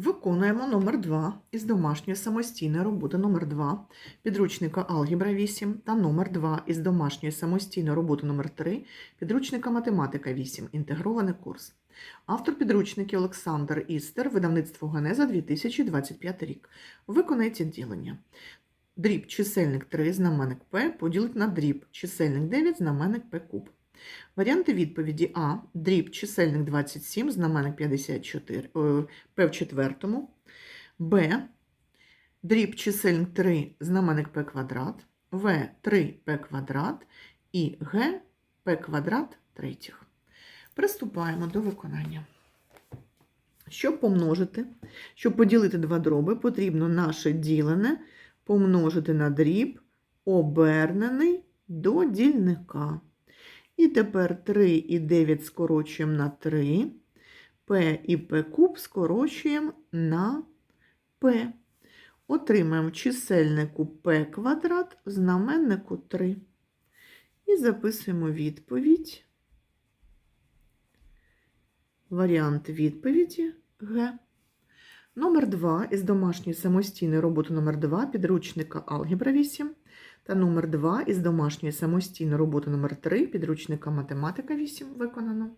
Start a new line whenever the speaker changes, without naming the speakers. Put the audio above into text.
Виконуємо номер 2 із домашньої самостійної роботи номер 2 підручника Алгебра 8 та номер 2 із домашньої самостійної роботи номер 3 підручника Математика 8. Інтегрований курс. Автор підручників Олександр Істер, видавництво Генеза 2025 рік. Виконайте ділення. Дріб чисельник 3, знаменник П поділить на дріб чисельник 9, знаменник П куб. Варіанти відповіді А. Дріб чисельник 27, знаменник 54, е, П в четвертому. Б. Дріб чисельник 3, знаменник П квадрат. В. 3П квадрат. І Г. П квадрат третіх. Приступаємо до виконання. Щоб помножити, щоб поділити два дроби, потрібно наше ділене помножити на дріб, обернений до дільника. І тепер 3 і 9 скорочуємо на 3, П і П куб скорочуємо на П. Отримаємо в чисельнику П квадрат, в знаменнику 3. І записуємо відповідь. Варіант відповіді Г. Номер 2 із домашньої самостійної роботи номер 2 підручника Алгебра 8 та номер 2 із домашньої самостійної роботи номер 3 підручника Математика 8 виконано.